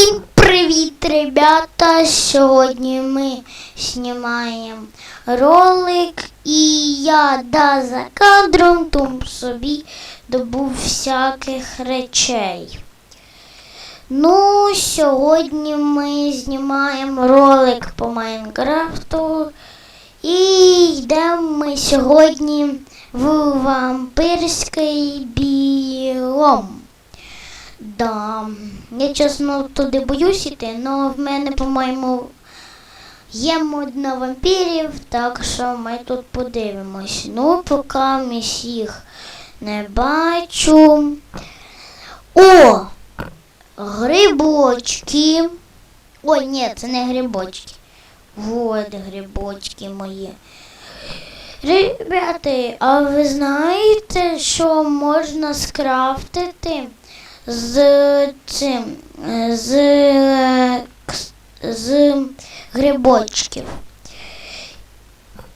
Всім привіт, ребята! Сьогодні ми знімаємо ролик і я да за кадром там собі добув всяких речей. Ну, сьогодні ми знімаємо ролик по Майнкрафту і йдемо ми сьогодні в вампирський біом. Да. Я чесно туди боюсь іти, але в мене, по-моєму, є мод на вампірів, так що ми тут подивимось. Ну, поки ми їх не бачу. О! Грибочки. Ой, ні, це не грибочки. Вот грибочки мої. Ребята, а ви знаєте, що можна скрафтити? З цим, з, з грибочків.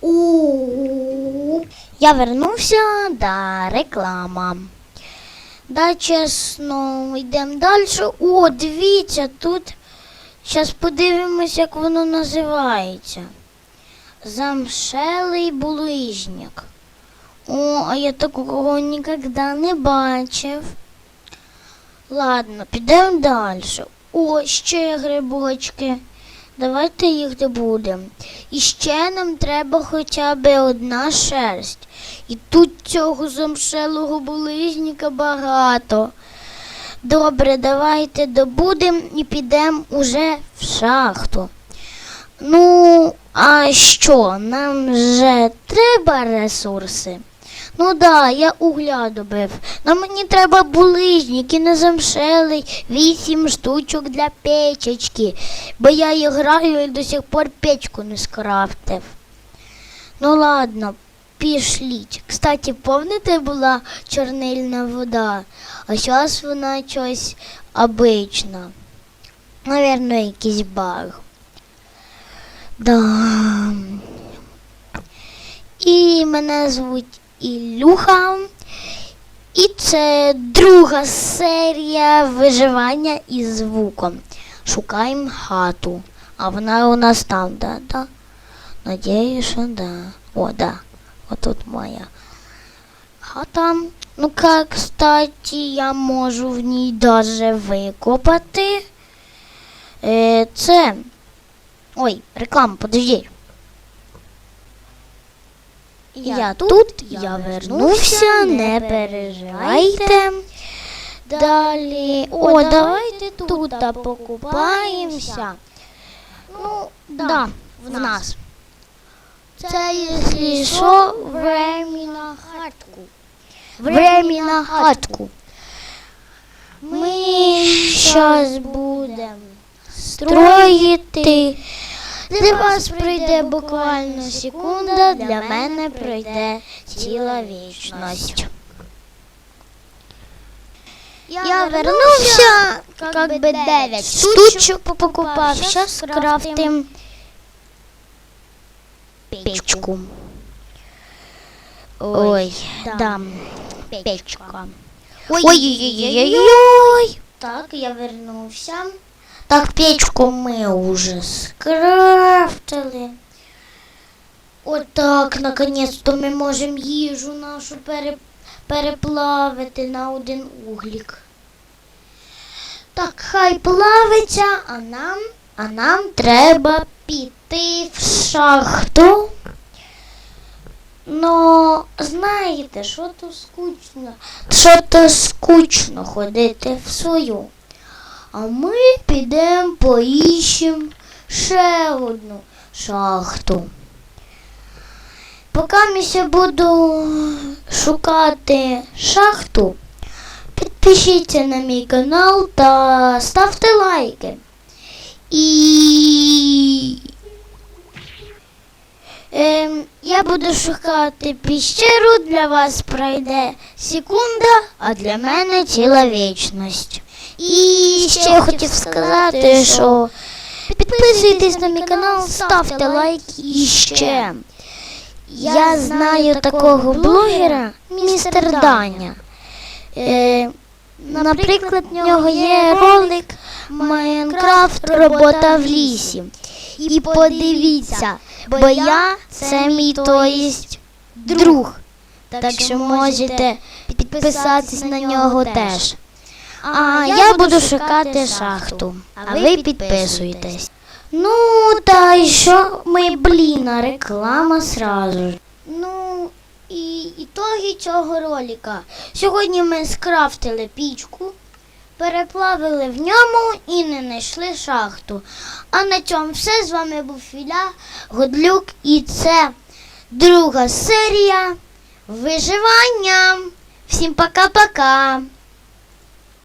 У я вернувся да реклама. Да, чесно, йдемо далі. О, дивіться, тут. Зараз подивимось, як воно називається. Замшелий булижник. О, а я такого ніколи не бачив. Ладно, підемо далі. О, ще грибочки. Давайте їх добудемо. І ще нам треба хоча б одна шерсть. І тут цього замшелого булижника багато. Добре, давайте добудемо і підемо уже в шахту. Ну, а що, нам же треба ресурси? Ну да, я угля добив. Но мені треба булижник і не замшелий вісім штучок для печечки, бо я і граю і до сих пор печку не скрафтив. Ну ладно, пішліть. Кстати, помните була чорнильна вода, а зараз вона щось обична. Наверно, якийсь баг. Да. І мене звуть Ілюха. І це друга серія виживання із звуком. Шукаємо хату. А вона у нас там, да, да? Надіюсь, що да. О, да. Отут моя хата. Ну-ка, кстати, я можу в ній даже викопати. Е, це. Ой, реклама, подожди. Я тут, я вернувся, не переживайте. Далі. О, давайте тут покупаємося. Ну, да, в нас. Це, якщо що, времена хатку. Времена хатку. Ми зараз будемо строїти. Для вас пройде буквально секунда, для мене пройде ціла вічність. Я вернувся, как би 9 штучок покупав, зараз скрафтим печку. Ой, да, печка. Ой-ой-ой-ой-ой. Так, я вернувся. Так, печку ми уже скрафтили. Отак, наконець-то ми можемо їжу нашу пере, переплавити на один углік. Так, хай плавиться, а нам, а нам треба піти в шахту. Но знаєте, що то скучно, що то скучно ходити в свою. А ми підемо поїщемо ще одну шахту. Поки я буду шукати шахту, підпишіться на мій канал та ставте лайки. І ем, я буду шукати піщеру, для вас пройде секунда, а для мене ціла вічність. І ще я хотів сказати, що підписуйтесь на мій канал, ставте лайк і ще. Я знаю такого блогера, містер Даня. Е, наприклад, в нього є ролик Майнкрафт робота в лісі. І подивіться, бо я це мій то друг. Так що можете підписатись на нього теж. А я буду шукати шахту, а ви підписуйтесь. Ну, та й що ми, блін, реклама сразу. ж. Ну, і ітоги цього ролика. Сьогодні ми скрафтили пічку, переплавили в ньому і не знайшли шахту. А на цьому все. З вами був Філя Годлюк і це друга серія виживання. Всім пока-пока.